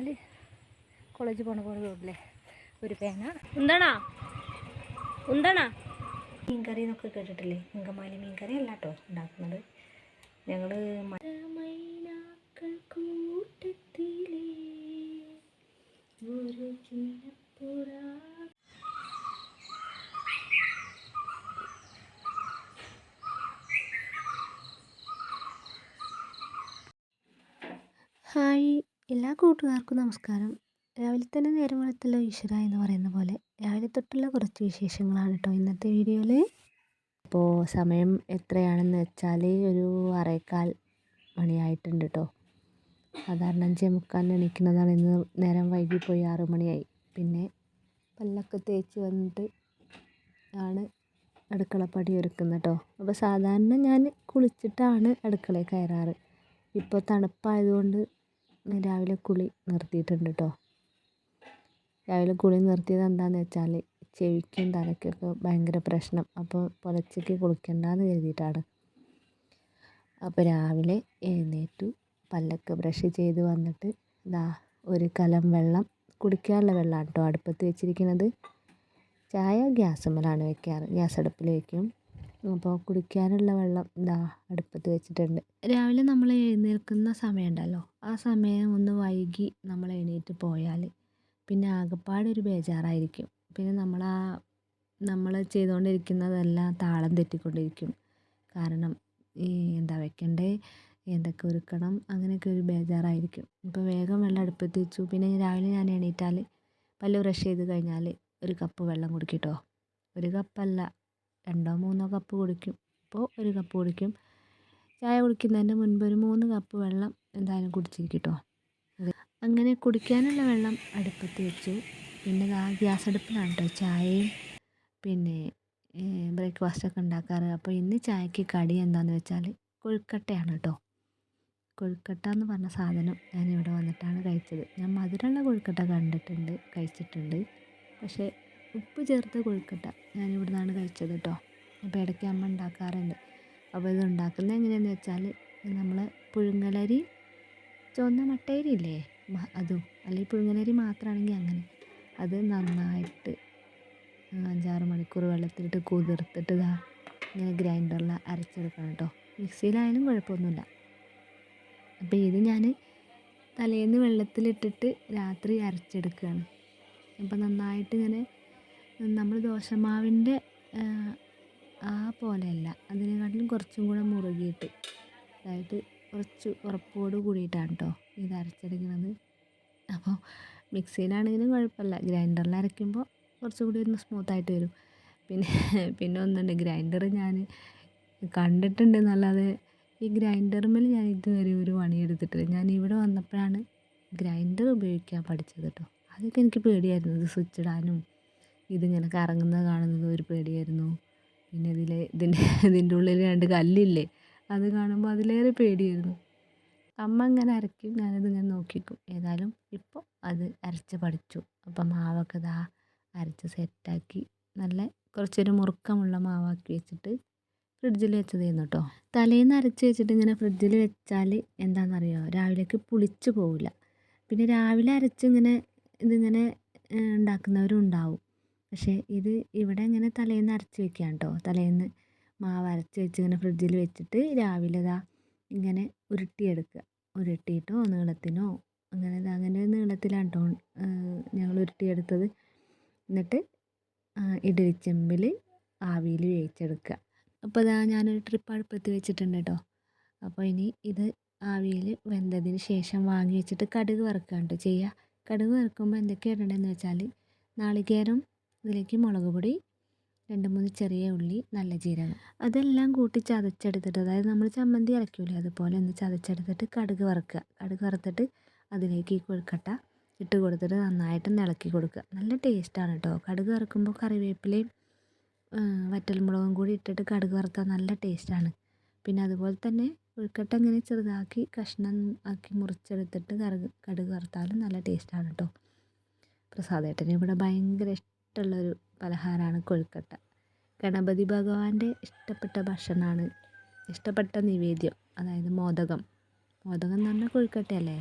വെച്ചാൽ കോളേജ് പോണ പോലെ റോഡിലെ ഒരു പേന. എന്താണാ എന്താണാ മീൻകറി എന്നൊക്കെ കേട്ടിട്ടില്ലേ? ഇങ്കമാലി മീൻകറി അല്ല കേട്ടോ ഉണ്ടാക്കുന്നത്. ഞങ്ങൾ കൂട്ടത്തിലെ ഒരു ചിന്നപ്പുറ ഹായ്. എല്ലാ കൂട്ടുകാർക്കും നമസ്കാരം. രാവിലെ തന്നെ നേരം വെളുത്തല്ലോ ഈശ്വര എന്ന് പറയുന്ന പോലെ രാവിലെ തൊട്ടുള്ള കുറച്ച് വിശേഷങ്ങളാണ് കേട്ടോ ഇന്നത്തെ വീഡിയോയിൽ അപ്പോൾ സമയം എത്രയാണെന്ന് വെച്ചാൽ ഒരു അറേക്കാൽ മണിയായിട്ടുണ്ട് കേട്ടോ സാധാരണ അഞ്ചേ മുക്കാലിന് എണീക്കുന്നതാണ് ഇന്ന് നേരം വൈകിപ്പോയി ആറ് മണിയായി. പിന്നെ പല്ലൊക്കെ തേച്ച് വന്നിട്ട് ആണ് അടുക്കളപ്പടി ഒരുക്കുന്നത് കേട്ടോ അപ്പോൾ സാധാരണ ഞാൻ കുളിച്ചിട്ടാണ് അടുക്കളയിൽ കയറാറ്. ഇപ്പോൾ തണുപ്പായതുകൊണ്ട് രാവിലെ കുളി നിർത്തിയിട്ടുണ്ട് കേട്ടോ രാവിലെ കുളി നിർത്തിയത് എന്താണെന്ന് വെച്ചാൽ ചെവിക്കും തലയ്ക്കൊക്കെ ഭയങ്കര പ്രശ്നം. അപ്പോൾ പുലച്ചയ്ക്ക് കുളിക്കണ്ടെന്ന് കരുതിയിട്ടാണ്. അപ്പോൾ രാവിലെ എഴുന്നേറ്റു പല്ലൊക്കെ ബ്രഷ് ചെയ്ത് വന്നിട്ട് ഇതാ ഒരു കലം വെള്ളം കുടിക്കാനുള്ള വെള്ളമാണ് കേട്ടോ അടുപ്പത്ത് വെച്ചിരിക്കുന്നത്. ചായ ഗ്യാസ് മേലാണ് വെക്കാറ്. ഗ്യാസ് അടുപ്പിൽ വെക്കും. അപ്പോൾ കുടിക്കാനുള്ള വെള്ളം ഇതാ അടുപ്പത്ത് വെച്ചിട്ടുണ്ട്. രാവിലെ നമ്മൾ എഴുന്നേൽക്കുന്ന സമയമുണ്ടല്ലോ. ആ സമയം ഒന്ന് വൈകി നമ്മൾ എണീറ്റ് പോയാൽ പിന്നെ ആകെപ്പാടെ ഒരു ബേജാറായിരിക്കും. പിന്നെ നമ്മൾ ആ നമ്മൾ ചെയ്തുകൊണ്ടിരിക്കുന്നതെല്ലാം താളം തെറ്റിക്കൊണ്ടിരിക്കും. കാരണം ഈ എന്താ വെക്കണ്ടേ? എന്തൊക്കെ ഒരുക്കണം? അങ്ങനെയൊക്കെ ഒരു ബേജാറായിരിക്കും. ഇപ്പോൾ വേഗം വെള്ളം അടുപ്പത്ത് വെച്ചു. പിന്നെ രാവിലെ ഞാൻ എണീറ്റാൽ പല്ല് ബ്രഷ് ചെയ്ത് കഴിഞ്ഞാൽ ഒരു കപ്പ് വെള്ളം കുടിക്കും കേട്ടോ. ഒരു കപ്പല്ല. രണ്ടോ മൂന്നോ കപ്പ് കുടിക്കും. അപ്പോൾ ഒരു കപ്പ് കുടിക്കും. ചായ കുടിക്കുന്നതിന്റെ മുൻപ് ഒരു മൂന്ന് കപ്പ് വെള്ളം എന്തായാലും കുടിച്ചിരിക്കും കേട്ടോ അങ്ങനെ കുടിക്കാനുള്ള വെള്ളം അടുപ്പത്ത് വെച്ചു. പിന്നെ ആ ഗ്യാസ് അടുപ്പിലാണ് കേട്ടോ ചായയും പിന്നെ ബ്രേക്ക്ഫാസ്റ്റൊക്കെ ഉണ്ടാക്കാറ്. അപ്പോൾ ഇന്ന് ചായക്ക് കടി എന്താണെന്ന് വെച്ചാൽ കൊഴുക്കട്ടയാണ് കേട്ടോ കൊഴുക്കട്ട എന്ന് പറഞ്ഞ സാധനം ഞാൻ ഇവിടെ വന്നിട്ടാണ് കഴിച്ചത്. ഞാൻ മധുരമുള്ള കൊഴുക്കട്ട കണ്ടിട്ടുണ്ട് കഴിച്ചിട്ടുണ്ട്. പക്ഷേ ഉപ്പ് ചേർത്ത കൊഴുക്കട്ട ഞാൻ ഇവിടെ നിന്നാണ് കഴിച്ചത് കേട്ടോ അപ്പോൾ ഇടയ്ക്ക് അമ്മ ഉണ്ടാക്കാറുണ്ട്. അപ്പോൾ ഇത് ഉണ്ടാക്കുന്നത് വെച്ചാൽ നമ്മൾ പുഴുങ്ങലരി ചുവന്ന മട്ടയരി ഇല്ലേ? അതും? അല്ലെങ്കിൽ പുഴുങ്ങലരി മാത്രമാണെങ്കിൽ അങ്ങനെ. അത് നന്നായിട്ട് അഞ്ചാറ് മണിക്കൂർ വെള്ളത്തിലിട്ട് കുതിർത്തിട്ട് ഇതാ ഇങ്ങനെ ഗ്രൈൻഡറിൽ അരച്ചെടുക്കണം കേട്ടോ. മിക്സിയിലായാലും കുഴപ്പമൊന്നുമില്ല. അപ്പോൾ ഇത് ഞാൻ തലേന്ന് വെള്ളത്തിലിട്ടിട്ട് രാത്രി അരച്ചെടുക്കുകയാണ്. അപ്പോൾ നന്നായിട്ട് ഇങ്ങനെ നമ്മൾ ദോശമാവിന്റെ ആ പോലെയല്ല. അതിനെക്കാട്ടിലും കുറച്ചും കൂടെ മുറുകിയിട്ട് അതായത് കുറച്ച് ഉറപ്പോട് കൂടിയിട്ടാണ് കേട്ടോ ഇത് അരച്ചെടുക്കുന്നത്. അപ്പോൾ മിക്സിയിലാണെങ്കിലും കുഴപ്പമില്ല. ഗ്രൈൻഡറിൽ അരയ്ക്കുമ്പോൾ കുറച്ചും കൂടി ഒന്ന് സ്മൂത്തായിട്ട് വരും. പിന്നെ പിന്നെ ഒന്നുണ്ട്. ഗ്രൈൻഡർ ഞാൻ കണ്ടിട്ടുണ്ട് എന്നല്ലാതെ ഈ ഗ്രൈൻഡറുമ്മേൽ ഞാൻ ഇതുവരെ ഒരു പണിയെടുത്തിട്ടില്ല. ഞാൻ ഇവിടെ വന്നപ്പോഴാണ് ഗ്രൈൻഡർ ഉപയോഗിക്കാൻ പഠിച്ചത് കേട്ടോ അതൊക്കെ എനിക്ക് പേടിയായിരുന്നു. ഇത് സ്വിച്ച് ഇടാനും ഇതിങ്ങനെ കറങ്ങുന്നത് കാണുന്നത് ഒരു പേടിയായിരുന്നു. പിന്നെ ഇതിലെ ഇതിന്റെ ഇതിന്റെ ഉള്ളിൽ രണ്ട് കല്ലില്ലേ അത് കാണുമ്പോൾ അതിലേറെ പേടിയായിരുന്നു. അമ്മ ഇങ്ങനെ അരയ്ക്കും ഞാനതിങ്ങനെ നോക്കിക്കും. ഏതായാലും ഇപ്പോൾ അത് അരച്ച് പഠിച്ചു അപ്പം മാവൊക്കെ ഇതാ അരച്ച് സെറ്റാക്കി നല്ല കുറച്ചൊരു മുറുക്കമുള്ള മാവാക്കി വെച്ചിട്ട് ഫ്രിഡ്ജിൽ വെച്ചതായിരുന്നു കേട്ടോ തലേന്ന് അരച്ച് വെച്ചിട്ട് ഇങ്ങനെ ഫ്രിഡ്ജിൽ വെച്ചാൽ എന്താണെന്നറിയോ രാവിലേക്ക് പുളിച്ച് പോവില്ല പിന്നെ രാവിലെ അരച്ച് ഇങ്ങനെ ഇതിങ്ങനെ ഉണ്ടാക്കുന്നവരും ഉണ്ടാവും. പക്ഷേ ഇത് ഇവിടെ ഇങ്ങനെ തലേന്ന് അരച്ച് വെക്കുകയാണ് കേട്ടോ തലേന്ന് മാവ് അരച്ച് വെച്ച് ഇങ്ങനെ ഫ്രിഡ്ജിൽ വെച്ചിട്ട് രാവിലെ ഇതാ ഇങ്ങനെ ഉരുട്ടിയെടുക്കുക. ഉരുട്ടിയിട്ടോ നീളത്തിനോ അങ്ങനെ അങ്ങനെ നീളത്തിലാണ് കേട്ടോ ഞങ്ങൾ ഉരുട്ടിയെടുത്തത്. എന്നിട്ട് ഇഡലിച്ചെമ്പിൽ ആവിയിൽ വേവിച്ചെടുക്കുക. അപ്പോൾ ഇതാ ഞാനൊരു ട്രിപ്പ് അടുപ്പത്ത് വെച്ചിട്ടുണ്ട് കേട്ടോ അപ്പോൾ ഇനി ഇത് ആവിയിൽ വെന്തതിന് ശേഷം വാങ്ങി വെച്ചിട്ട് കടുക് വറുക്കുകയാണ് കേട്ടോ ചെയ്യുക കടുക് വറുക്കുമ്പോൾ എന്തൊക്കെ ഇടണമെന്ന് വെച്ചാൽ നാളികേരം ഇതിലേക്ക് മുളക് പൊടി രണ്ട് മൂന്ന് ചെറിയ ഉള്ളി നല്ല ജീരകം. അതെല്ലാം കൂട്ടി ചതച്ചെടുത്തിട്ട് അതായത് നമ്മൾ ചമ്മന്തി അരയ്ക്കൂലേ അതുപോലെ ഒന്ന് ചതച്ചെടുത്തിട്ട് കടുക് വറുക്കുക. കടുക് വറുത്തിട്ട് അതിലേക്ക് ഈ കൊഴുക്കട്ട ഇട്ട് കൊടുത്തിട്ട് നന്നായിട്ട് ഇളക്കി കൊടുക്കുക. നല്ല ടേസ്റ്റാണ് കേട്ടോ കടുക് വറുക്കുമ്പോൾ കറിവേപ്പിലയും വറ്റൽമുളകും കൂടി ഇട്ടിട്ട് കടുക് വറുത്താൽ നല്ല ടേസ്റ്റാണ് പിന്നെ അതുപോലെ തന്നെ കൊഴുക്കട്ട ഇങ്ങനെ ചെറുതാക്കി കഷ്ണം ആക്കി മുറിച്ചെടുത്തിട്ട് കറുക് കടുക് വറുത്താലും നല്ല ടേസ്റ്റാണ് കേട്ടോ പ്രസാദേട്ടന് ഇവിടെ ഭയങ്കര ഇഷ്ടമുള്ളൊരു പലഹാരമാണ് കൊഴുക്കട്ട ഗണപതി ഭഗവാന്റെ ഇഷ്ടപ്പെട്ട ഭക്ഷണമാണ് ഇഷ്ടപ്പെട്ട നിവേദ്യം അതായത് മോദകം. മോദകം എന്ന് പറഞ്ഞാൽ കൊഴുക്കട്ടയല്ലേ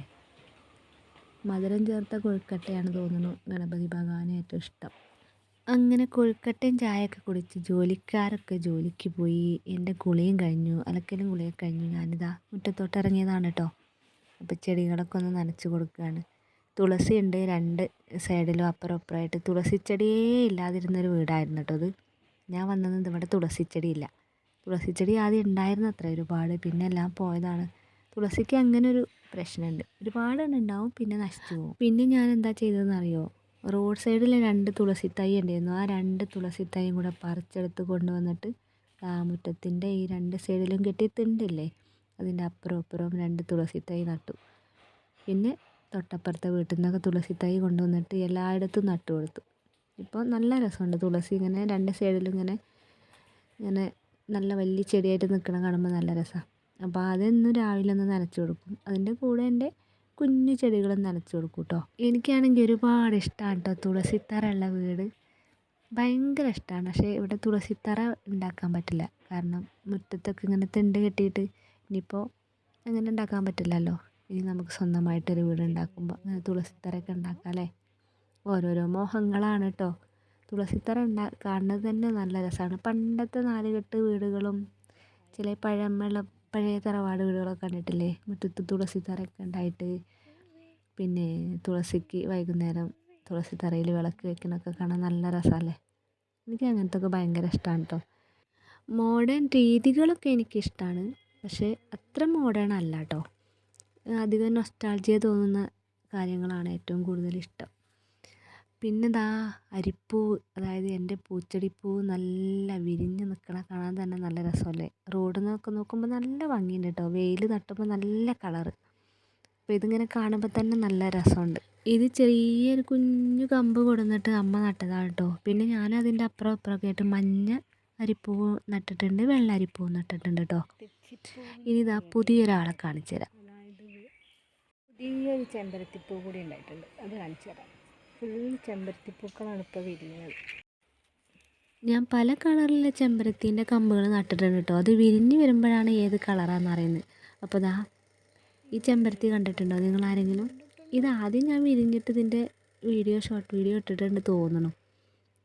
മധുരം ചേർത്ത കൊഴുക്കട്ടയാണ് തോന്നുന്നു ഗണപതി ഭഗവാന് ഏറ്റവും ഇഷ്ടം. അങ്ങനെ കൊഴുക്കട്ടയും ചായയൊക്കെ കുടിച്ച് ജോലിക്കാരൊക്കെ ജോലിക്ക് പോയി എന്റെ ഗുളിയും കഴിഞ്ഞു അലക്കലും ഗുളിയൊക്കെ കഴിഞ്ഞു. ഞാനിതാ മുറ്റത്തോട്ട് ഇറങ്ങിയതാണ് കേട്ടോ. അപ്പോൾ ചെടികളൊക്കെ ഒന്ന് നനച്ച് കൊടുക്കുകയാണ്. തുളസി ഉണ്ട് രണ്ട് സൈഡിലും അപ്പുറം അപ്പുറമായിട്ട്. തുളസിച്ചെടിയേ ഇല്ലാതിരുന്നൊരു വീടായിരുന്നു കേട്ടോ അത്. ഞാൻ വന്നത് ഇവിടെ തുളസിച്ചെടി ഇല്ല തുളസിച്ചെടി ആദ്യം ഉണ്ടായിരുന്നു അത്ര ഒരുപാട്. പിന്നെ എല്ലാം പോയതാണ്. തുളസിക്ക് അങ്ങനെ ഒരു പ്രശ്നമുണ്ട്. ഒരുപാട് എണ്ണം ഉണ്ടാവും പിന്നെ നശിച്ചു പോകും. പിന്നെ ഞാൻ എന്താ ചെയ്തതെന്ന് അറിയോ റോഡ് സൈഡിൽ രണ്ട് തുളസി തൈ ഉണ്ടായിരുന്നു. ആ രണ്ട് തുളസി തൈയും കൂടെ പറിച്ചെടുത്ത് കൊണ്ടുവന്നിട്ട് ആ ഈ രണ്ട് സൈഡിലും കെട്ടിയിട്ടുണ്ടല്ലേ അതിന്റെ അപ്പുറം അപ്പുറം രണ്ട് തുളസി തൈ നട്ടു. പിന്നെ തൊട്ടപ്പുറത്തെ വീട്ടിൽ നിന്നൊക്കെ തുളസി തൈ കൊണ്ടുവന്നിട്ട് എല്ലായിടത്തും നട്ടു കൊടുത്തു. ഇപ്പോൾ നല്ല രസമുണ്ട് തുളസി ഇങ്ങനെ രണ്ട് സൈഡിലും ഇങ്ങനെ ഇങ്ങനെ നല്ല വലിയ ചെടിയായിട്ട് നിൽക്കണ കാണുമ്പോൾ നല്ല രസമാണ് അപ്പോൾ അതെന്നും രാവിലെ ഒന്ന് നനച്ച് കൊടുക്കും. അതിന്റെ കൂടെ എന്റെ കുഞ്ഞു ചെടികളും നനച്ച് കൊടുക്കും കേട്ടോ എനിക്കാണെങ്കിൽ ഒരുപാട് ഇഷ്ടമാണ് കേട്ടോ തുളസിത്തറ ഉള്ള വീട്. ഭയങ്കര ഇഷ്ടമാണ് പക്ഷേ ഇവിടെ തുളസിത്തറ ഉണ്ടാക്കാൻ പറ്റില്ല. കാരണം മുറ്റത്തൊക്കെ ഇങ്ങനെ തിണ്ട് കെട്ടിയിട്ട് ഇനിയിപ്പോൾ അങ്ങനെ ഉണ്ടാക്കാൻ പറ്റില്ലല്ലോ. ഇനി നമുക്ക് സ്വന്തമായിട്ടൊരു വീട് ഉണ്ടാക്കുമ്പോൾ അങ്ങനെ തുളസിത്തറയൊക്കെ ഉണ്ടാക്കാം അല്ലേ ഓരോരോ മോഹങ്ങളാണ് കേട്ടോ തുളസിത്തറ ഉണ്ടാ കാണുന്നത് തന്നെ നല്ല രസമാണ് പണ്ടത്തെ നാലുകെട്ട് വീടുകളും ചില പഴമയുള്ള പഴയ തറവാട് വീടുകളൊക്കെ കണ്ടിട്ടില്ലേ? മുറ്റത്ത് തുളസിത്തറയൊക്കെ ഉണ്ടായിട്ട് പിന്നെ തുളസിക്ക് വൈകുന്നേരം തുളസിത്തറയിൽ വിളക്ക് വെക്കുന്നതൊക്കെ കാണാൻ നല്ല രസമല്ലേ എനിക്ക് അങ്ങനത്തെ ഒക്കെ ഭയങ്കര ഇഷ്ടമാണ് കേട്ടോ മോഡേൺ രീതികളൊക്കെ എനിക്കിഷ്ടമാണ് പക്ഷേ അത്ര മോഡേൺ അല്ല കേട്ടോ അധികം നൊസ്റ്റാൾജിയ തോന്നുന്ന കാര്യങ്ങളാണ് ഏറ്റവും കൂടുതൽ ഇഷ്ടം. പിന്നെ ദാ അരിപ്പൂ അതായത് എന്റെ പൂച്ചെടിപ്പൂ നല്ല വിരിഞ്ഞ് നിൽക്കണ കാണാൻ തന്നെ നല്ല രസമല്ലേ? റോഡിൽ നിന്നൊക്കെ നോക്കുമ്പോൾ നല്ല ഭംഗിയുണ്ട് കേട്ടോ. വെയിൽ തട്ടുമ്പോൾ നല്ല കളറ് അപ്പോൾ ഇതിങ്ങനെ കാണുമ്പോൾ തന്നെ നല്ല രസമുണ്ട്. ഇത് ചെറിയൊരു കുഞ്ഞു കമ്പ് കൊടുന്നിട്ട് അമ്മ നട്ടതാണ് കേട്ടോ. പിന്നെ ഞാൻ അതിന്റെ അപ്പുറം അപ്പുറമൊക്കെ ആയിട്ട് മഞ്ഞ അരിപ്പൂ നട്ടിട്ടുണ്ട് വെള്ള അരിപ്പൂ നട്ടിട്ടുണ്ട് കേട്ടോ. ഇനി ഇതാ പുതിയൊരാളെ കാണിച്ചു തരാം പുതിയൊരു ചെമ്പരത്തിപ്പൂ കൂടി ഉണ്ടായിട്ടുണ്ട്. അത് കാണിച്ചു തരാം. ഫുൾ ചെമ്പരത്തിപ്പൂക്കളാണ് ഇപ്പോൾ വിരിഞ്ഞത്. ഞാൻ പല കളറിലെ ചെമ്പരത്തിന്റെ കമ്പുകൾ നട്ടിട്ടുണ്ട് കേട്ടോ. അത് വിരിഞ്ഞ് വരുമ്പോഴാണ് ഏത് കളറാണെന്ന് അറിയുന്നത്. അപ്പോൾ ദാ ഈ ചെമ്പരത്തി കണ്ടിട്ടുണ്ടോ നിങ്ങൾ ആരെങ്കിലും? ഇത് ആദ്യം ഞാൻ വിരിഞ്ഞിട്ട് ഇതിന്റെ വീഡിയോ ഷോർട്ട് വീഡിയോ ഇട്ടിട്ടുണ്ട് തോന്നണം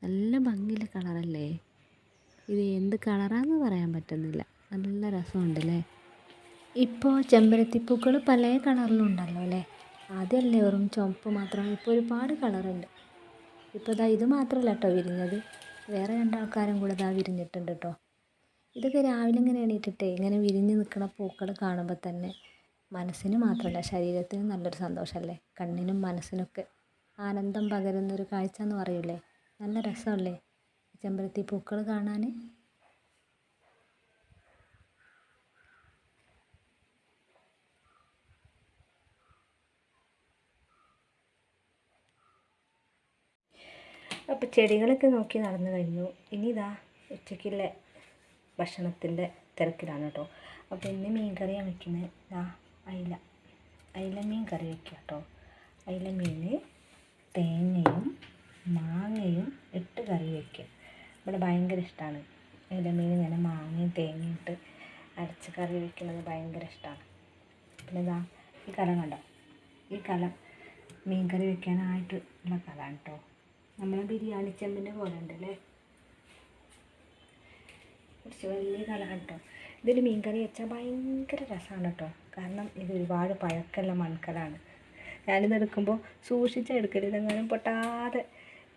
നല്ല ഭംഗിയുള്ള കളറല്ലേ? ഇത് എന്ത് കളറാണെന്ന് പറയാൻ പറ്റുന്നില്ല. നല്ല രസമുണ്ടല്ലേ? ഇപ്പോൾ ചെമ്പരത്തിപ്പൂക്കൾ പല കളറിലും ഉണ്ടല്ലോ അല്ലേ? ആദ്യമല്ലേ വെറും ചുവപ്പ് മാത്രം ഇപ്പോൾ ഒരുപാട് കളറുണ്ട്. ഇപ്പോൾ ഇതാ ഇത് മാത്രമല്ല കേട്ടോ വിരിഞ്ഞത്. വേറെ രണ്ടാൾക്കാരും കൂടെ ഇതാ വിരിഞ്ഞിട്ടുണ്ട് കേട്ടോ ഇതൊക്കെ രാവിലെ ഇങ്ങനെ എണീറ്റിട്ടേ ഇങ്ങനെ വിരിഞ്ഞ് നിൽക്കുന്ന പൂക്കൾ കാണുമ്പോൾ തന്നെ മനസ്സിന് മാത്രമല്ല ശരീരത്തിന് നല്ലൊരു സന്തോഷമല്ലേ കണ്ണിനും മനസ്സിനൊക്കെ ആനന്ദം പകരുന്നൊരു കാഴ്ച എന്ന് പറയൂലേ? നല്ല രസമല്ലേ? ചെമ്പരത്തി പൂക്കൾ കാണാൻ അപ്പോൾ ചെടികളൊക്കെ നോക്കി നടന്നു കഴിഞ്ഞു. ഇനി ഇതാ ഉച്ചയ്ക്കുള്ള ഭക്ഷണത്തിന്റെ തിരക്കിലാണ് കേട്ടോ അപ്പോൾ ഇന്ന് മീൻ കറിയാണ് വെക്കുന്നത് ഇതാ അയില. അയില മീൻ കറി വെക്കുക കേട്ടോ അയില മീൻ തേങ്ങയും മാങ്ങയും ഇട്ട് കറി വയ്ക്കുക ഇവിടെ ഭയങ്കര ഇഷ്ടമാണ് അയില മീൻ ഇങ്ങനെ മാങ്ങയും തേങ്ങയും ഇട്ട് അരച്ച് കറി വെക്കുന്നത് ഭയങ്കര ഇഷ്ടമാണ് പിന്നെ ഇതാ ഈ കലം കണ്ടോ? ഈ കലം മീൻ കറി വെക്കാനായിട്ട് ഉള്ള കലമാണ് കേട്ടോ നമ്മളെ ബിരിയാണി ചെമ്പിന്റെ പോലെ ഉണ്ടല്ലേ? കുറച്ച് വലിയ കലമാണ് കേട്ടോ ഇതിൽ മീൻകറി വെച്ചാൽ ഭയങ്കര രസമാണ് കേട്ടോ. കാരണം ഇത് ഒരുപാട് പഴക്കമുള്ള മൺകലാണ്. ഞാനിത് എടുക്കുമ്പോൾ സൂക്ഷിച്ചാൽ എടുക്കരുത് പൊട്ടാതെ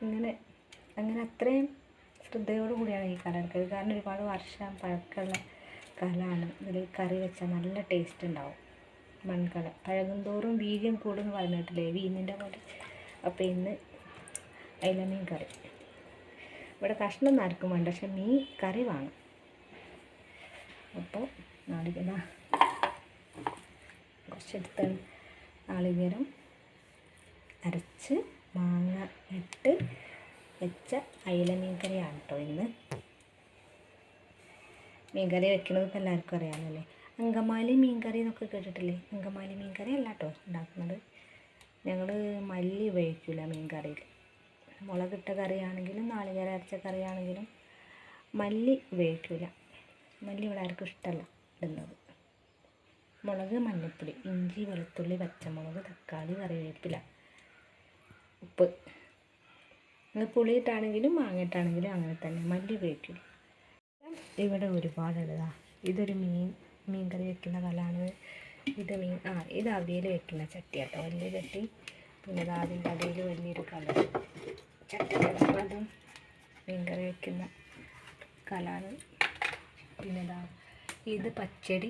ഇങ്ങനെ അങ്ങനെ അത്രയും ശ്രദ്ധയോടു കൂടിയാണ് ഈ കല എടുക്കരുത് കാരണം ഒരുപാട് വർഷം പഴക്കമുള്ള കലാണ്. ഇതിൽ കറി വെച്ചാൽ നല്ല ടേസ്റ്റ് ഉണ്ടാവും മൺകല. പഴകും തോറും വീര്യം കൂടുമെന്ന് പറഞ്ഞിട്ടില്ലേ? വീഞ്ഞിന്റെ പോലെ. അപ്പോൾ ഇന്ന് അയില മീൻ കറി. ഇവിടെ കഷ്ണം ആർക്കും വേണ്ട പക്ഷെ മീൻ കറി വേണം. അപ്പോൾ നാളികേര കുറച്ചെടുത്ത് നാളികേരം അരച്ച് മാങ്ങ ഇട്ട് വെച്ച അയില മീൻ കറിയാണ് കേട്ടോ ഇന്ന്. മീൻ കറി വെക്കുന്നത് ഇപ്പോൾ എല്ലാവർക്കും അറിയാമല്ലോ അങ്കമാലി മീൻ കറി എന്നൊക്കെ കേട്ടിട്ടില്ലേ? അങ്കമാലി മീൻ കറി അല്ല കേട്ടോ ഉണ്ടാക്കുന്നത്. ഞങ്ങൾ മല്ലി ഉപയോഗിക്കില്ല മീൻ കറിയിൽ. മുളകിട്ട കറിയാണെങ്കിലും നാളികേരം അരച്ച കറിയാണെങ്കിലും മല്ലി ഉപയോഗിക്കില്ല മല്ലി ഇവിടെ ആർക്കും ഇഷ്ടമല്ല ഇടുന്നത്. മുളക് മഞ്ഞൾപ്പൊടി ഇഞ്ചി വെളുത്തുള്ളി പച്ചമുളക് തക്കാളി കറിവേപ്പില ഉപ്പ്. ഇത് പുളിയിട്ടാണെങ്കിലും മാങ്ങയിട്ടാണെങ്കിലും അങ്ങനെ തന്നെ മല്ലി ഉപയോഗിക്കില്ല ഇവിടെ ഒരുപാടുള്ളതാ. ഇതൊരു മീൻ മീൻ കറി വെക്കുന്ന കലാണ്. ഇത് മീൻ ആ ഇത് അവിയൽ വെക്കുന്ന ചട്ടി കേട്ടോ വലിയ ചട്ടി. പിന്നെ അതിന്റെ അടിയിൽ വലിയൊരു കല ചട്ടി മീൻകറി വയ്ക്കുന്ന കലാണ് പിന്നെ ഇതാ പച്ചടി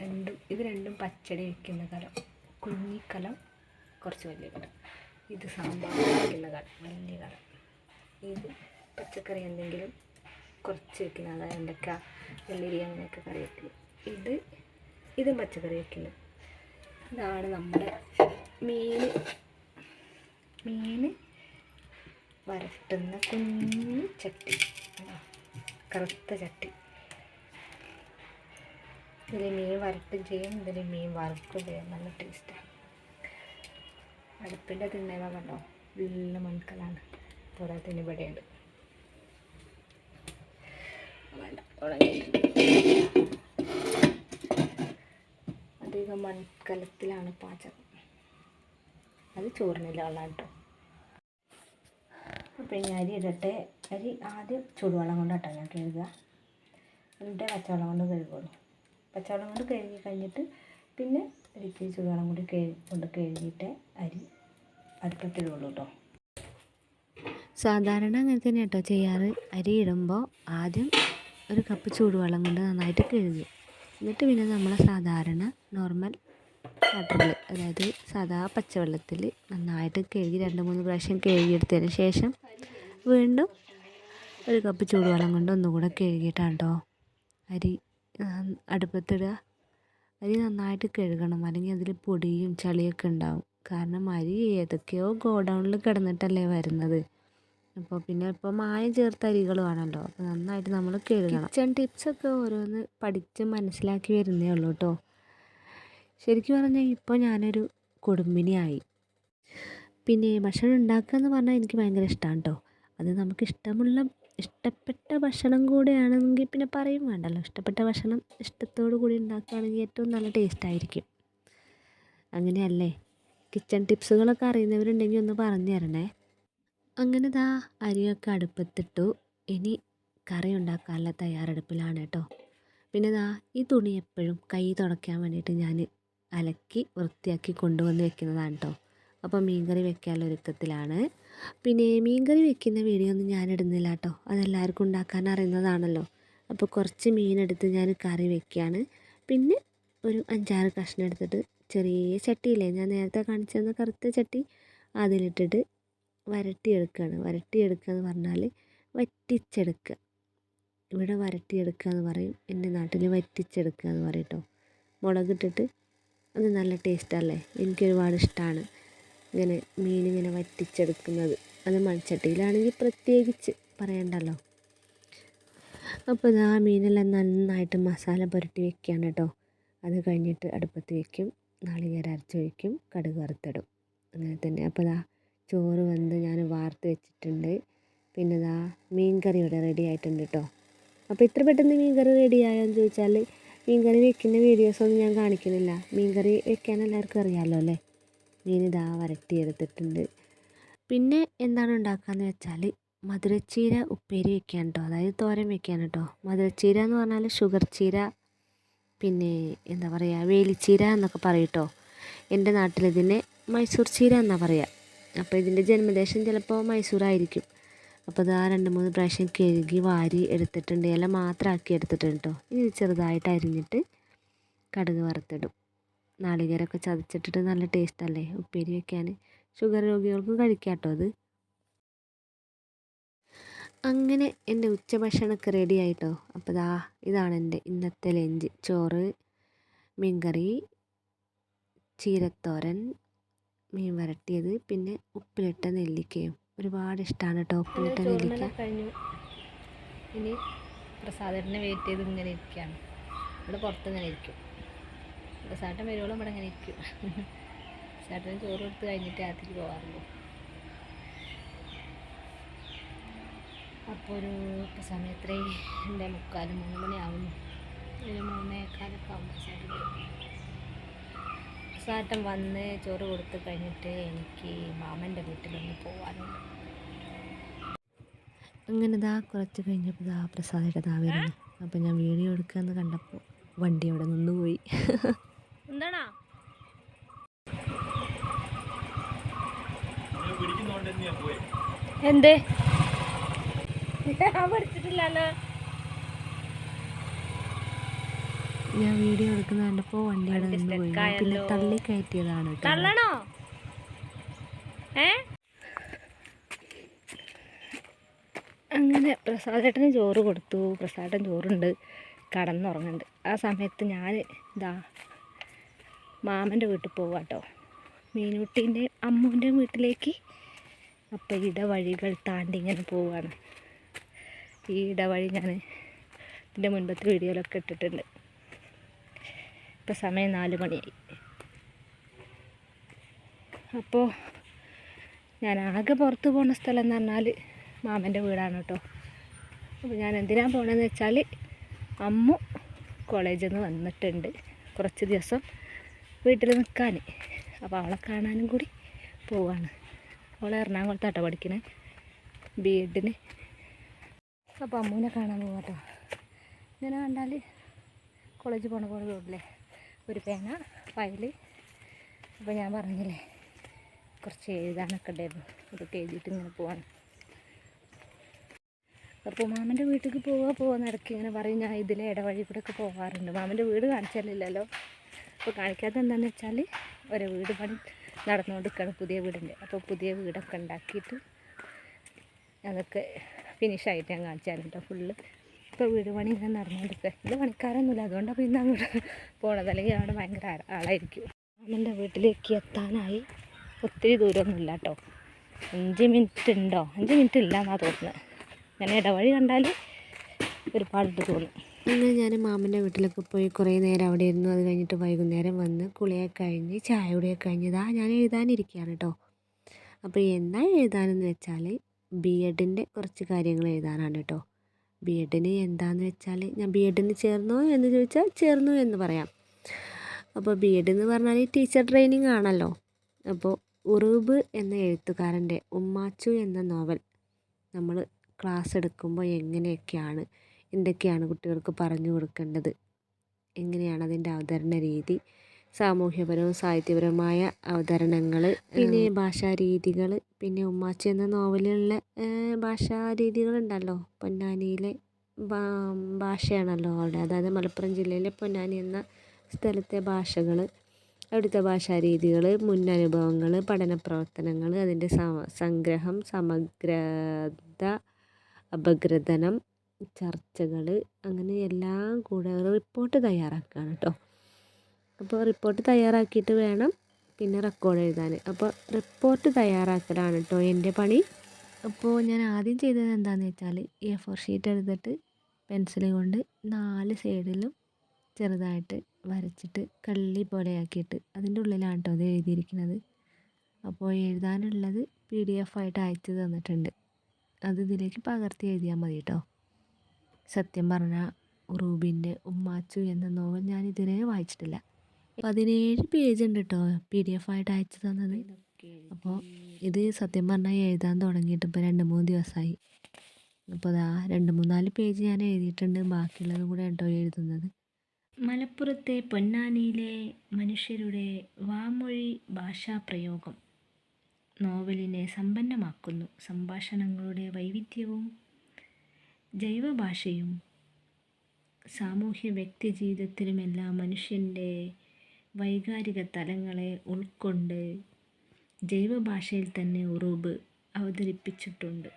രണ്ടും ഇത് രണ്ടും പച്ചടി വയ്ക്കുന്ന കലം. കുഞ്ഞിക്കലം കുറച്ച് വലിയ കലം. ഇത് സാമ്പാർ വയ്ക്കുന്ന കലം വലിയ കലം. ഇത് പച്ചക്കറി എന്തെങ്കിലും കുറച്ച് വെക്കുന്ന അതായത് വെണ്ടക്ക വെള്ളരി അങ്ങനെയൊക്കെ കറി വെക്കുന്നത് ഇത് ഇതും പച്ചക്കറി വെക്കുന്നത് ഇതാണ് നമ്മുടെ മീൻ. മീൻ വരട്ടുന്ന കുഞ്ഞു ചട്ടി. കറുത്ത ചട്ടി. ഇതിൽ മീൻ വരട്ടും ചെയ്യും ഇതിൽ മീൻ വറുക്കും ചെയ്യും. നല്ല ടേസ്റ്റാണ് അടുപ്പിന്റെ തിണ്ണേവ കണ്ടോ? നല്ല മൺകലാണ്. പോരാത്തിന് ഇവിടെയുണ്ട്. അധികം മൺകലത്തിലാണ് പാചകം. അത് ചോറിനില്ല വെള്ളം കേട്ടോ. അപ്പം ഇനി അരി ഇടട്ടെ. അരി ആദ്യം ചൂടുവെള്ളം കൊണ്ട് ഞാൻ കഴുകുക എന്നിട്ട് പച്ചവെള്ളം കൊണ്ട് കഴുകുള്ളൂ പച്ചവെള്ളം കൊണ്ട് കഴുകി കഴിഞ്ഞിട്ട് പിന്നെ ഒരിക്കൽ ചൂടുവെള്ളം കൂടി കൊണ്ട് കഴുകിയിട്ട് അരി അടുപ്പത്തിടുള്ളൂ കേട്ടോ. സാധാരണ അങ്ങനെ തന്നെ കേട്ടോ ചെയ്യാറ്. അരി ഇടുമ്പോൾ ആദ്യം ഒരു കപ്പ് ചൂടുവെള്ളം കൊണ്ട് നന്നായിട്ട് കഴുകും. എന്നിട്ട് പിന്നെ നമ്മൾ സാധാരണ നോർമൽ വാട്ടറിൽ അതായത് സാധാ പച്ചവെള്ളത്തിൽ നന്നായിട്ട് കഴുകി രണ്ട് മൂന്ന് പ്രാവശ്യം കഴുകിയെടുത്തതിന് ശേഷം വീണ്ടും ഒരു കപ്പ് ചൂടുവെള്ളം കൊണ്ട് ഒന്നുകൂടെ കഴുകിയിട്ടാണ് കേട്ടോ അരി അടുപ്പത്തിടുക. അരി നന്നായിട്ട് കഴുകണം. അല്ലെങ്കിൽ അതിൽ പൊടിയും ചളിയൊക്കെ ഉണ്ടാവും. കാരണം അരി ഏതൊക്കെയോ ഗോഡൗണിൽ കിടന്നിട്ടല്ലേ വരുന്നത്. അപ്പോൾ പിന്നെ ഇപ്പോൾ മായം ചേർത്ത അരികളുമാണല്ലോ. അപ്പോൾ നന്നായിട്ട് നമ്മൾ കഴുകണം. കിച്ചൺ ടിപ്സൊക്കെ ഓരോന്ന് പഠിച്ച് മനസ്സിലാക്കി വരുന്നേ ഉള്ളൂ കേട്ടോ ശരിക്കും പറഞ്ഞാൽ ഇപ്പോൾ ഞാനൊരു കുടുംബിനിയായി പിന്നെ ഭക്ഷണം ഉണ്ടാക്കുക എന്ന് പറഞ്ഞാൽ എനിക്ക് ഭയങ്കര ഇഷ്ടമാണ് കേട്ടോ അത് നമുക്ക് ഇഷ്ടമുള്ള ഇഷ്ടപ്പെട്ട ഭക്ഷണം കൂടെയാണെങ്കിൽ പിന്നെ പറയും വേണ്ടല്ലോ. ഇഷ്ടപ്പെട്ട ഭക്ഷണം ഇഷ്ടത്തോടു കൂടി ഉണ്ടാക്കുകയാണെങ്കിൽ ഏറ്റവും നല്ല ടേസ്റ്റ് ആയിരിക്കും. അങ്ങനെയല്ലേ? കിച്ചൺ ടിപ്സുകളൊക്കെ അറിയുന്നവരുണ്ടെങ്കിൽ ഒന്ന് പറഞ്ഞു തരണേ. അങ്ങനെ ദാ അരിയൊക്കെ അടുപ്പത്തിട്ടു. ഇനി കറി ഉണ്ടാക്കാനുള്ള തയ്യാറെടുപ്പിലാണ് കേട്ടോ പിന്നെ ദാ ഈ തുണി എപ്പോഴും കൈ തുടയ്ക്കാൻ വേണ്ടിയിട്ട് ഞാൻ അലക്കി വൃത്തിയാക്കി കൊണ്ടുവന്ന് വെക്കുന്നതാണ് കേട്ടോ അപ്പോൾ മീൻകറി വെക്കാനുള്ള ഒരുക്കത്തിലാണ്. പിന്നെ മീൻകറി വെക്കുന്ന വീഡിയോ ഒന്നും ഞാൻ ഇടുന്നില്ല കേട്ടോ അതെല്ലാവർക്കും ഉണ്ടാക്കാൻ അറിയുന്നതാണല്ലോ. അപ്പോൾ കുറച്ച് മീനെടുത്ത് ഞാൻ കറി വെക്കുകയാണ് പിന്നെ ഒരു അഞ്ചാറ് കഷ്ണം എടുത്തിട്ട് ചെറിയ ചട്ടിയില്ലേ ഞാൻ നേരത്തെ കാണിച്ചു തന്ന കറുത്ത ചട്ടി അതിലിട്ടിട്ട് വരട്ടിയെടുക്കുകയാണ് വരട്ടിയെടുക്കുക എന്ന് പറഞ്ഞാൽ വറ്റിച്ചെടുക്കുക ഇവിടെ വരട്ടിയെടുക്കുക എന്ന് പറയും. എന്റെ നാട്ടിൽ വറ്റിച്ചെടുക്കുക എന്ന് പറയും കേട്ടോ മുളകിട്ടിട്ട് അത് നല്ല ടേസ്റ്റല്ലേ? എനിക്കൊരുപാട് ഇഷ്ടമാണ് ഇങ്ങനെ മീനിങ്ങനെ വറ്റിച്ചെടുക്കുന്നത്. അത് മൺചട്ടിയിലാണെങ്കിൽ പ്രത്യേകിച്ച് പറയണ്ടല്ലോ. അപ്പോൾ ഇത് ആ മീനെല്ലാം നന്നായിട്ട് മസാല പുരട്ടി വെക്കുകയാണ് കേട്ടോ. അത് കഴിഞ്ഞിട്ട് അടുപ്പത്ത് വെക്കും. നാളികേരം അരച്ചൊഴിക്കും കടുക് വറുത്തിടും. അങ്ങനെ തന്നെ. അപ്പോൾ ഇതാ ചോറ് വെന്ത് ഞാൻ വാർത്ത് വെച്ചിട്ടുണ്ട്. പിന്നെ ഇതാ മീൻ കറി ഇവിടെ റെഡി ആയിട്ടുണ്ട് കേട്ടോ. അപ്പോൾ ഇത്ര പെട്ടെന്ന് മീൻ കറി റെഡി ആയോന്ന് ചോദിച്ചാൽ മീൻ കറി വെക്കുന്ന വീഡിയോസൊന്നും ഞാൻ കാണിക്കുന്നില്ല. മീൻകറി വെക്കാൻ എല്ലാവർക്കും അറിയാമല്ലോ അല്ലേ? മീൻ ഇതാ വരട്ടിയെടുത്തിട്ടുണ്ട് പിന്നെ എന്താണ് ഉണ്ടാക്കാന്ന് വെച്ചാൽ മധുരച്ചീര ഉപ്പേരി വെക്കാൻ കേട്ടോ അതായത് തോരൻ വെക്കാൻ കേട്ടോ മധുരച്ചീര എന്ന് പറഞ്ഞാൽ ഷുഗർ ചീര പിന്നെ എന്താ പറയുക വേലിച്ചീര എന്നൊക്കെ പറയും കേട്ടോ എന്റെ നാട്ടിൽ ഇതിനെ മൈസൂർ ചീര എന്നാണ് പറയുക അപ്പോൾ ഇതിന്റെ ജന്മദേശം ചിലപ്പോൾ മൈസൂരായിരിക്കും. അപ്പോൾ ഇതാ രണ്ട് മൂന്ന് പ്രാവശ്യം കഴുകി വാരി എടുത്തിട്ടുണ്ട്. ഇല മാത്രം ആക്കി എടുത്തിട്ടുണ്ട് കേട്ടോ ഇനി ചെറുതായിട്ട് അരിഞ്ഞിട്ട് കടുക് വറുത്തിടും. നാളികേരമൊക്കെ ചതച്ചിട്ടിട്ട് നല്ല ടേസ്റ്റ് അല്ലേ? ഉപ്പേരി വെക്കാൻ. ഷുഗർ രോഗികൾക്കും കഴിക്കാം കേട്ടോ അത് അങ്ങനെ എന്റെ ഉച്ചഭക്ഷണമൊക്കെ റെഡി ആയിട്ടോ അപ്പോൾ ദാ ഇതാണ് എന്റെ ഇന്നത്തെ ലഞ്ച്. ചോറ് മീൻകറി ചീരത്തോരൻ മീൻ വരട്ടിയത് പിന്നെ ഉപ്പിലിട്ട നെല്ലിക്കയും. ഒരുപാട് ഇഷ്ടമാണ് കേട്ടോ ഉപ്പിലിട്ട നെല്ലിക്ക. കഴിഞ്ഞു. ഇനി പ്രസാദേട്ടനെ വെയിറ്റ് ചെയ്ത് ഇങ്ങനെ ഇരിക്കുകയാണ് ഇവിടെ പുറത്ത് ഇങ്ങനെ ഇരിക്കും. പ്രസാദം വരുവോളം ഇവിടെ ഇങ്ങനെ ഇരിക്കും. ചേട്ടന് ചോറ് കൊടുത്ത് കഴിഞ്ഞിട്ട് അകത്തേക്ക് പോകാറുള്ളൂ. അപ്പോൾ ഒരു സമയത്രേ എന്റെ മുക്കാലും മൂന്ന് മണിയാവുന്നു ഒരു മൂന്നേക്കാലൊക്കെ ആവുമ്പോൾ ചേട്ടൻ വരും പ്രസാദം വന്ന് ചോറ് കൊടുത്ത് കഴിഞ്ഞിട്ട് എനിക്ക് മാമന്റെ വീട്ടിലൊന്ന് പോകാനുണ്ട് അങ്ങനെ ഇതാ കുറച്ച് കഴിഞ്ഞപ്പോൾ ദാ പ്രസാദയുടെ ദാ വരുന്നു. അപ്പം ഞാൻ വീഡിയോ എടുക്കാമെന്ന് കണ്ടപ്പോൾ വണ്ടി അവിടെ നിന്നുപോയി. എന്താണോ? എന്ത്? ഞാൻ പഠിച്ചിട്ടില്ലല്ലോ. ഞാൻ വീഡിയോ എടുക്കുന്ന കണ്ടപ്പോൾ വണ്ടിയുടെ നിന്ന് പോയി പിന്നെ. തള്ളി കയറ്റിയതാണ് കേട്ടോ. തള്ളണോ? ഏ? അങ്ങനെ പ്രസാദേട്ടന് ചോറ് കൊടുത്തു. പ്രസാദേട്ടൻ ചോറുണ്ട്. കടന്നുറങ്ങുന്നുണ്ട്. ആ സമയത്ത് ഞാൻ ഇതാ മാമന്റെ വീട്ടിൽ പോവാട്ടോ മീനുട്ടീന്റെ അമ്മൂന്റെ വീട്ടിലേക്ക് അപ്പം ഇടവഴികൾ താണ്ടി ഇങ്ങനെ പോവാണ്. ഈ ഇടവഴി ഞാൻ ഇതിന്റെ മുൻപത്തെ വീഡിയോയിലൊക്കെ ഇട്ടിട്ടുണ്ട്. ഇപ്പം സമയം നാല് മണിയായി. അപ്പോൾ ഞാൻ ആകെ പുറത്ത് പോകുന്ന സ്ഥലം എന്ന് പറഞ്ഞാൽ മാമന്റെ വീടാണ് കേട്ടോ. അപ്പോൾ ഞാൻ എന്തിനാണ് പോകണമെന്ന് വെച്ചാൽ അമ്മ കോളേജിൽ നിന്ന് വന്നിട്ടുണ്ട് കുറച്ച് ദിവസം വീട്ടിൽ നിൽക്കാൻ അപ്പോൾ അവളെ കാണാനും കൂടി പോവാണ്. അവൾ എറണാകുളത്താട്ടോ പഠിക്കണേ. ബി എഡിന് അപ്പോൾ അമ്മൂനെ കാണാൻ പോവാട്ടോ. ഇങ്ങനെ കണ്ടാൽ കോളേജിൽ പോണ പോലെ റോഡിലെ ഒരു പേന ഫയൽ അപ്പോൾ ഞാൻ പറഞ്ഞില്ലേ കുറച്ച് എഴുതാനൊക്കെ ഉണ്ടായിരുന്നു. അതൊക്കെ എഴുതിയിട്ട് ഇങ്ങനെ പോവാണ്. അപ്പോൾ മാമന്റെ വീട്ടിലേക്ക് പോവാ പോവാൻ ഇടയ്ക്ക് ഇങ്ങനെ പറയും. ഞാൻ ഇതിലെ ഇടവഴി കൂടെ ഒക്കെ പോകാറുണ്ട് മാമന്റെ വീട് കാണിച്ചാലില്ലല്ലോ. അപ്പോൾ കാണിക്കാത്ത എന്താണെന്ന് വെച്ചാൽ ഒരു വീട് പണി നടന്നുകൊണ്ടിരിക്കുകയാണ് പുതിയ വീടിന്റെ. അപ്പോൾ പുതിയ വീടൊക്കെ ഉണ്ടാക്കിയിട്ട് അതൊക്കെ ഫിനിഷായിട്ട് ഞാൻ കാണിച്ചാലുണ്ടോ. ഫുള്ള് ഇപ്പോൾ വീട് പണി ഇങ്ങനെ നടന്നുകൊണ്ടിരിക്കുക ഇത് പണിക്കാരൊന്നുമില്ല. അതുകൊണ്ടാണ് പിന്നെ അങ്ങോട്ട് പോണത്. അല്ലെങ്കിൽ അവിടെ ഭയങ്കര ആളായിരിക്കും. മാമന്റെ വീട്ടിലേക്ക് എത്താനായി. ഒത്തിരി ദൂരമൊന്നുമില്ല കേട്ടോ. അഞ്ച് മിനിറ്റ് ഉണ്ടോ? അഞ്ച് മിനിറ്റ് ഇല്ല എന്നാണ് തോന്നുന്നത് ഞാൻ ഇടവഴി കണ്ടാൽ ഒരുപാട് തോന്നും അങ്ങനെ ഞാൻ മാമന്റെ വീട്ടിലൊക്കെ പോയി കുറേ നേരം അവിടെ ഇരുന്നു. അത് കഴിഞ്ഞിട്ട് വൈകുന്നേരം വന്ന് കുളിയൊക്കെ കഴിഞ്ഞ് ചായ കുടിയൊക്കെ കഴിഞ്ഞതാ ഞാൻ എഴുതാനിരിക്കുകയാണ് കേട്ടോ. അപ്പോൾ എന്താ എഴുതാനെന്ന് വെച്ചാൽ ബി എഡിന്റെ കുറച്ച് കാര്യങ്ങൾ എഴുതാനാണ് കേട്ടോ. ബി എഡിന് എന്താന്ന് വെച്ചാൽ ഞാൻ ബി എഡിന് ചേർന്നോ എന്ന് ചോദിച്ചാൽ ചേർന്നു എന്ന് പറയാം. അപ്പോൾ ബി എഡ് എന്ന് പറഞ്ഞാൽ ടീച്ചർ ട്രെയിനിങ് ആണല്ലോ. അപ്പോൾ ഉറൂബ് എന്ന എഴുത്തുകാരന്റെ ഉമ്മാച്ചു എന്ന നോവൽ നമ്മൾ ക്ലാസ് എടുക്കുമ്പോൾ എങ്ങനെയൊക്കെയാണ് എന്തൊക്കെയാണ് കുട്ടികൾക്ക് പറഞ്ഞു കൊടുക്കേണ്ടത് എങ്ങനെയാണ് അതിന്റെ അവതരണ രീതി സാമൂഹ്യപരവും സാഹിത്യപരവുമായ അവതരണങ്ങൾ പിന്നെ ഭാഷാരീതികൾ പിന്നെ ഉമ്മാച്ചി എന്ന നോവലിലുള്ള ഭാഷാരീതികൾ ഉണ്ടല്ലോ പൊന്നാനിയിലെ ഭാ- ഭാഷയാണല്ലോ അവിടെ. അതായത് മലപ്പുറം ജില്ലയിലെ പൊന്നാനി എന്ന സ്ഥലത്തെ ഭാഷകൾ അവിടുത്തെ ഭാഷാരീതികൾ മുൻ അനുഭവങ്ങൾ പഠന പ്രവർത്തനങ്ങൾ അതിന്റെ സംഗ്രഹം സമഗ്രത അപഗ്രഥനം ചർച്ചകൾ അങ്ങനെ എല്ലാം കൂടെ ഒരു റിപ്പോർട്ട് തയ്യാറാക്കുകയാണ് കേട്ടോ അപ്പോൾ റിപ്പോർട്ട് തയ്യാറാക്കിയിട്ട് വേണം പിന്നെ റെക്കോർഡ് എഴുതാൻ. അപ്പോൾ റിപ്പോർട്ട് തയ്യാറാക്കലാണ് കേട്ടോ എന്റെ പണി. അപ്പോൾ ഞാൻ ആദ്യം ചെയ്തത് എന്താണെന്ന് വെച്ചാൽ എ ഫോർ ഷീറ്റ് എടുത്തിട്ട് പെൻസിൽ കൊണ്ട് നാല് സൈഡിലും ചെറുതായിട്ട് വരച്ചിട്ട് കള്ളി പോലെയാക്കിയിട്ട് അതിന്റെ ഉള്ളിലാണ് കേട്ടോ അത് എഴുതിയിരിക്കുന്നത്. അപ്പോൾ എഴുതാനുള്ളത് പി ഡി എഫ് ആയിട്ട് അയച്ചു തന്നിട്ടുണ്ട്. അത് ഇതിലേക്ക് പകർത്തി എഴുതിയാൽ മതി കേട്ടോ സത്യം പറഞ്ഞാൽ റൂബിന്റെ ഉമ്മാച്ചു എന്ന നോവൽ ഞാൻ ഇതുവരെ വായിച്ചിട്ടില്ല. പതിനേഴ് പേജ് ഉണ്ട് കേട്ടോ പി ഡി എഫ് ആയിട്ട് അയച്ചു തന്നത്. അപ്പോൾ ഇത് സത്യം പറഞ്ഞാൽ എഴുതാൻ തുടങ്ങിയിട്ട് ഇപ്പോൾ രണ്ട് മൂന്ന് ദിവസമായി അപ്പോൾ അതാ രണ്ട് മൂന്നാൽ പേജ് ഞാൻ എഴുതിയിട്ടുണ്ട്. ബാക്കിയുള്ളതും കൂടെ കേട്ടോ എഴുതുന്നത്. മലപ്പുറത്തെ പൊന്നാനിയിലെ മനുഷ്യരുടെ വാമൊഴി ഭാഷാപ്രയോഗം നോവലിനെ സമ്പന്നമാക്കുന്നു. സംഭാഷണങ്ങളുടെ വൈവിധ്യവും ജൈവഭാഷയും സാമൂഹ്യ വ്യക്തി ജീവിതത്തിലുമെല്ലാം മനുഷ്യന്റെ വൈകാരിക തലങ്ങളെ ഉൾക്കൊണ്ട് ജൈവഭാഷയിൽ തന്നെ ഉറൂബ് അവതരിപ്പിച്ചിട്ടുണ്ട്.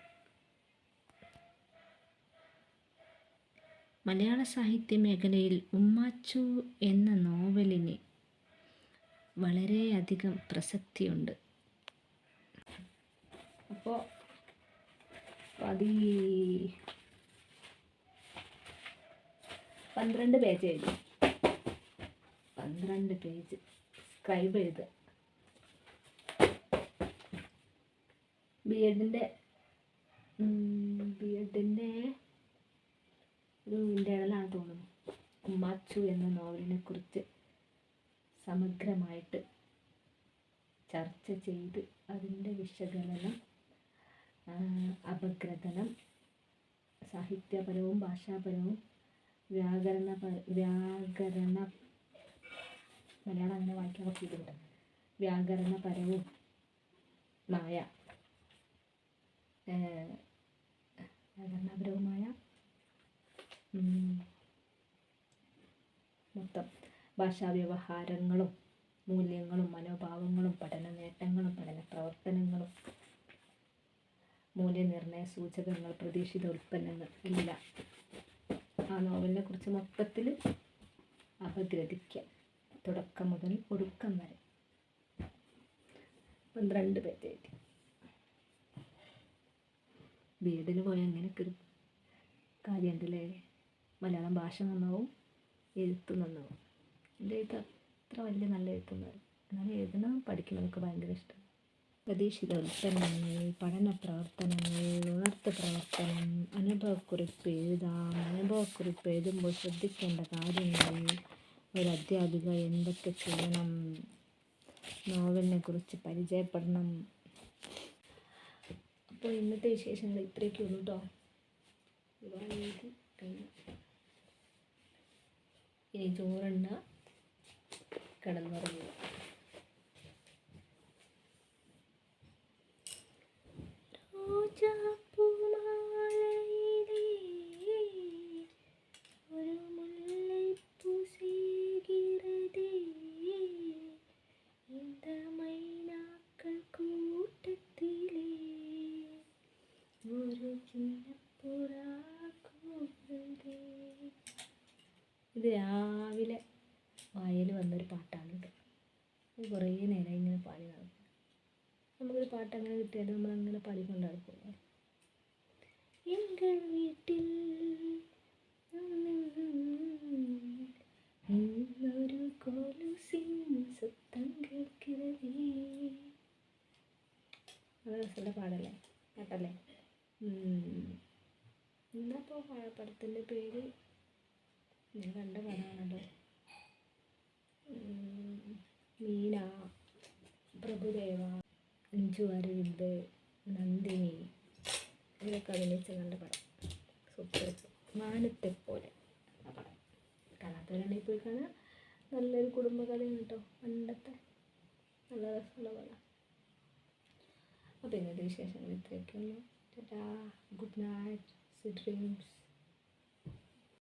മലയാള സാഹിത്യ മേഖലയിൽ ഉമ്മാച്ചു എന്ന നോവലിന് വളരെയധികം പ്രസക്തിയുണ്ട്. അപ്പോൾ പതി പന്ത്രണ്ട് പേജ് എഴുതി. പന്ത്രണ്ട് പേജ് സ്ക്രൈബ് ചെയ്ത്. ബി എഡിന്റെ ബി എഡിന്റെ ഒരു ഇന്റേണലാണ് തോന്നുന്നു. ഉമ്മാച്ചു എന്ന നോവലിനെ കുറിച്ച് സമഗ്രമായിട്ട് ചർച്ച ചെയ്ത് അതിന്റെ വിശകലനം അപഗ്രഥനം സാഹിത്യപരവും ഭാഷാപരവും വ്യാകരണ വ്യാകരണ മലയാളം അങ്ങനെ വായിക്കാൻ കുറച്ച് ഇതുണ്ട് വ്യാകരണപരവും മായ വ്യാകരണപരവുമായ മൊത്തം ഭാഷാ വ്യവഹാരങ്ങളും മൂല്യങ്ങളും മനോഭാവങ്ങളും പഠന നേട്ടങ്ങളും പഠന പ്രവർത്തനങ്ങളും മൂല്യനിർണയ സൂചകങ്ങൾ പ്രതീക്ഷിത ഉൽപ്പന്നങ്ങൾ എല്ലാം ആ നോവലിനെ കുറിച്ച് മൊത്തത്തിൽ അപഗ്രഥിക്കുക തുടക്കം മുതൽ ഒടുക്കം വരെ. പന്ത്രണ്ട് പേജ് എഴുതി ബി എഡിന് പോയാൽ അങ്ങനെയൊക്കെ ഒരു കാര്യമുണ്ടല്ലേ മലയാളം ഭാഷ നന്നാവും എഴുത്ത് നന്നാവും. എന്റെ എഴുത്ത് അത്ര വലിയ നല്ല എഴുത്തൊന്നും എന്നാലും എഴുതണം പഠിക്കണം എനിക്ക് ഭയങ്കര ഇഷ്ടം. പ്രതീക്ഷിത ഉൽപ്പന്നങ്ങൾ പഠന പ്രവർത്തനങ്ങൾ ഉണർത്ത പ്രവർത്തനം അനുഭവക്കുറിപ്പ് എഴുതാം. അനുഭവക്കുറിപ്പ് എഴുതുമ്പോൾ ശ്രദ്ധിക്കേണ്ട കാര്യങ്ങൾ ഒരു അധ്യാപിക എന്തൊക്കെ ചെയ്യണം? നോവലിനെ കുറിച്ച് പരിചയപ്പെടണം. അപ്പോൾ ഇന്നത്തെ വിശേഷങ്ങൾ ഇത്രയൊക്കെ ഉള്ളൂ കേട്ടോ ഇനി ചോറുണ്ട കിടന്നുറങ്ങുക അപ്പോൾ